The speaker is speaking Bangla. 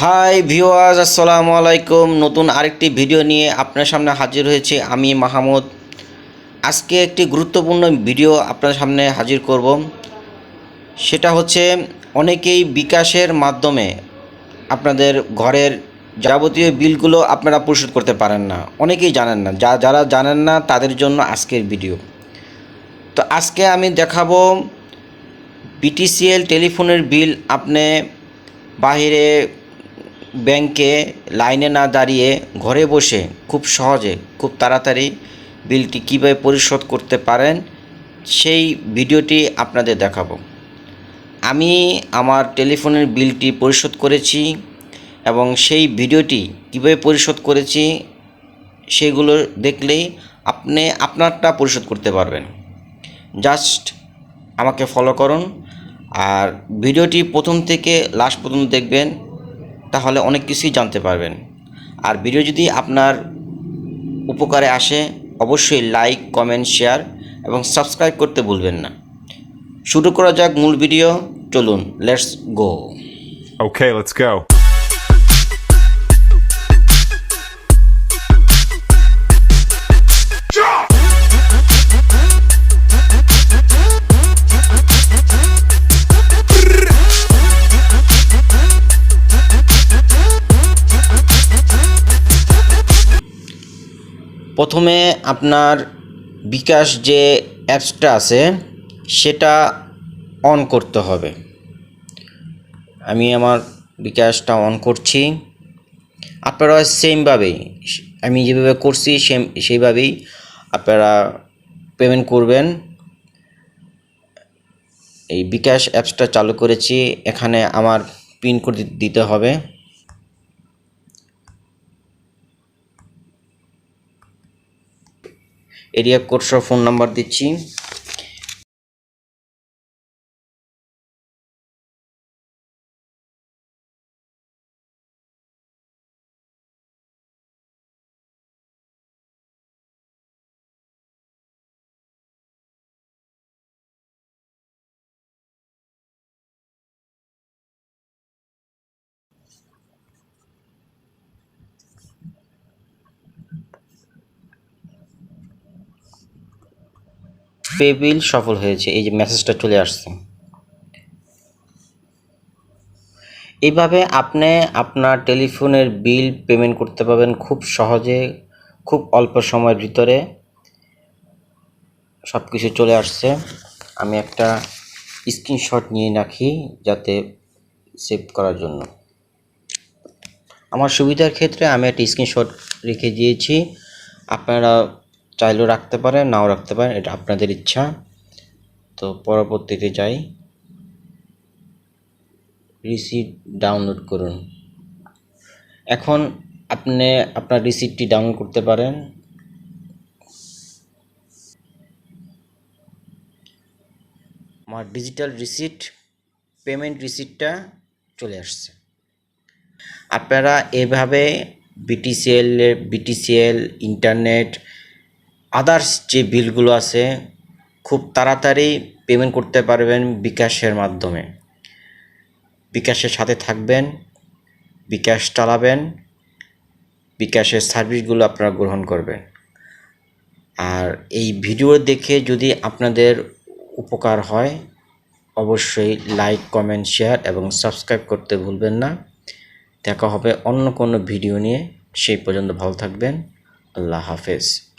হাই ভিওয়াজ আসসালামু আলাইকুম নতুন আরেকটি ভিডিও নিয়ে আপনার সামনে হাজির হয়েছে আমি মাহমুদ। আজকে একটি গুরুত্বপূর্ণ ভিডিও আপনার সামনে হাজির করব। সেটা হচ্ছে অনেকেই বিকাশের মাধ্যমে আপনাদের ঘরের যাবতীয় বিলগুলো আপনারা পরিশোধ করতে পারেন না। অনেকেই জানেন না। যা যারা জানেন না, তাদের জন্য আজকের ভিডিও তো আজকে আমি দেখাবো বিটিসিএল টেলিফোনের বিল আপনি বাইরে ব্যাংকে লাইনে না দাঁড়িয়ে ঘরে বসে খুব সহজে, খুব তাড়াতাড়ি বিলটি কীভাবে পরিশোধ করতে পারেন, সেই ভিডিওটি আপনাদের দেখাবো। আমি আমার টেলিফোনের বিলটি পরিশোধ করেছি এবং সেই ভিডিওটি কীভাবে পরিশোধ করেছি সেগুলো দেখলেই আপনি আপনারটা পরিশোধ করতে পারবেন। জাস্ট আমাকে ফলো করুন আর ভিডিওটি প্রথম থেকে লাস্ট পর্যন্ত দেখবেন। তাহলে অনেক কিছুই জানতে পারবেন। আর ভিডিও যদি আপনার উপকারে আসে অবশ্যই লাইক কমেন্ট শেয়ার এবং সাবস্ক্রাইব করতে ভুলবেন না। শুরু করা যাক মূল ভিডিও। চলুন let's go. Okay, let's go. প্রথমে আপনার বিকাশ যে অ্যাপসটা আছে, সেটা অন করতে হবে। আমি আমার বিকাশটা অন করছি। আপনারা সেমভাবেই, আমি যেভাবে করছি সেম, সেইভাবেই আপনারা পেমেন্ট করবেন। এই বিকাশ অ্যাপসটা চালু করেছি, এখানে আমার পিন কোড দিতে হবে। এরিয়া কোড সহ ফোন নাম্বার দিচ্ছি। পে বিল সফল হয়েছে। এই যে মেসেজটা চলে আসছে। এইভাবে আপনি আপনার টেলিফোনের বিল পেমেন্ট করতে পারবেন খুব সহজে, খুব অল্প সময়ের ভিতরে। সব কিছু চলে আসছে। আমি একটা স্ক্রিনশট নিয়ে রাখি যাতে সেভ করার জন্য। আমার সুবিধার ক্ষেত্রে আমি একটা স্ক্রিনশট রেখে দিয়েছি। আপনারা চাইলেও রাখতে পারেন নাও রাখতে পারেন এটা আপনাদের ইচ্ছা। তো পরবর্তীতে যাই। রিসিট ডাউনলোড করুন। এখন আপনি আপনার রিসিপ্টটি ডাউনলোড করতে পারেন। আমার ডিজিটাল রিসিট পেমেন্ট রিসিটটা চলে আসছে। আপনারা এভাবে বিটিসিএল বিটিসিএল ইন্টারনেট আদার্স যে বিলগুলো আছে, খুব তাড়াতাড়ি পেমেন্ট করতে পারবেন বিকাশের মাধ্যমে। বিকাশের সাথে থাকবেন, বিকাশ চালাবেন, বিকাশের সার্ভিসগুলো আপনারা গ্রহণ করবেন। আর এই ভিডিও দেখে যদি আপনাদের উপকার হয়, অবশ্যই লাইক কমেন্ট শেয়ার এবং সাবস্ক্রাইব করতে ভুলবেন না। দেখা হবে অন্য কোনো ভিডিও নিয়ে। সেই পর্যন্ত ভালো থাকবেন। আল্লাহ হাফেজ।